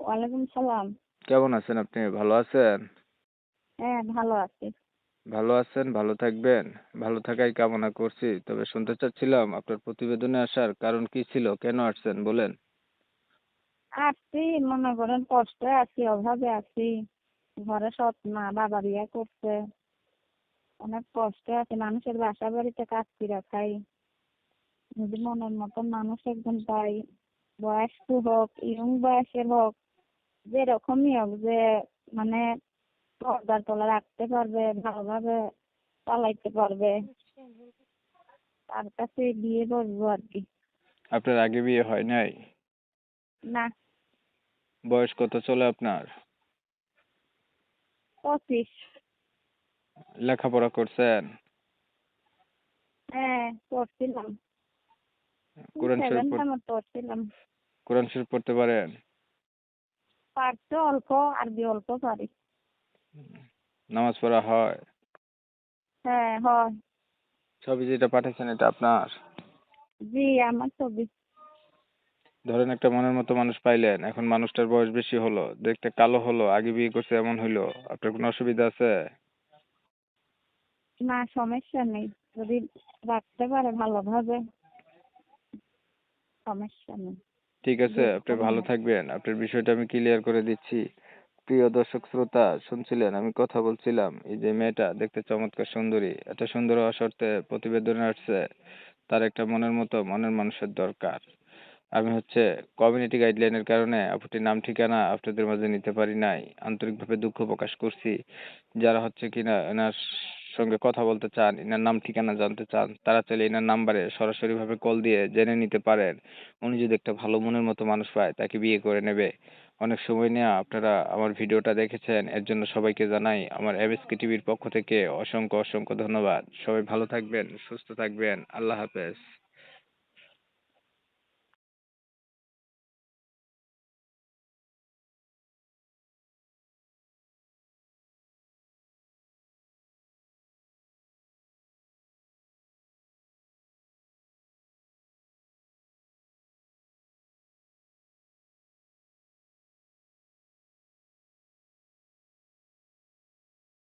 ওয়ালাইকুম সালাম। কেমন আছেন আপনি? ভালো আছেন? হ্যাঁ ভালো আছি। ভালো আছেন? ভালো থাকবেন? ভালো থাকাই কামনা করছি। তবে শুনতে চাচ্ছিলাম আপনার প্রতিবেদনে আসার কারণ কি ছিল? কেন আসছেন বলেন। আসছি মনে করেন কষ্টে আছি অভাবে আছি। ঘরে সৎ মা বাবা বিয়ে করছে। অনেক কষ্টে আছি। মানুষের বাসা বাড়িতে কাজ করে খাই। যদি মনের মতন মানুষ একজন পাই বয়স্ক হোক ইয়ং বয়সের হোক যেরকমই হোক যে মানে পর্দার তলা রাখতে পারবে ভালোভাবে চালাইতে পারবে। তার কাছে বিয়ে করব আর কি। আপনার আগে বিয়ে হয় নাই? না। বয়স কত চলে আপনার? পঁচিশ। লেখাপড়া করছেন? হ্যাঁ পড়ছিলাম। কোরআন শরীফ পড়ছিলাম। কোরআন পড়তে পারেন? পারতো অল্প আরবি অল্প পারি। নামাজ পড়া হয়? হ্যাঁ হয়। ছবি যেটা পাঠাচ্ছেন এটা আপনার? জি আমার ছবি। ধরেন একটা মনের মতো মানুষ পাইলেন এখন মানুষটার বয়স বেশি হলো দেখতে কালো হলো আগে বিয়ে করছে এমন হইল আপনার কোনো অসুবিধা আছে? না সমস্যা নেই। যদি রাখতে পারে ভালোভাবে সমস্যা নেই। ঠিক আছে আপনি ভালো থাকবেন। আপনার বিষয়টা আমি ক্লিয়ার করে দিচ্ছি। প্রিয় দর্শক শ্রোতা শুনছিলেন? আমি কথা বলছিলাম এই যে মেয়েটা দেখতে চমৎকার সুন্দরী। এত সুন্দর হওয়া সত্ত্বে প্রতিবেদনে আসছে তার একটা মনের মতো মনের মানুষের দরকার। আমি হচ্ছে কমিউনিটি গাইডলাইনের কারণে আপুটির নাম ঠিকানা আপনাদের মাঝে নিতে পারি নাই। আন্তরিকভাবে দুঃখ প্রকাশ করছি যারা হচ্ছে কিনা এনার সঙ্গে কথা বলতে চান এনার নাম ঠিকানা জানতে চান, তারা চাইলে এনার নাম্বারে সরাসরি ভাবে কল দিয়ে জেনে নিতে পারেন। উনি যদি একটা ভালো মনের মতো মানুষ পায়, তাকে বিয়ে করে নেবে। অনেক সময় নিয়ে আপনারা আমার ভিডিওটা দেখেছেন, এর জন্য সবাইকে জানাই আমার এমএসকে টিভির পক্ষ থেকে অসংখ্য অসংখ্য ধন্যবাদ। সবাই ভালো থাকবেন, সুস্থ থাকবেন, আল্লাহ হাফেজ।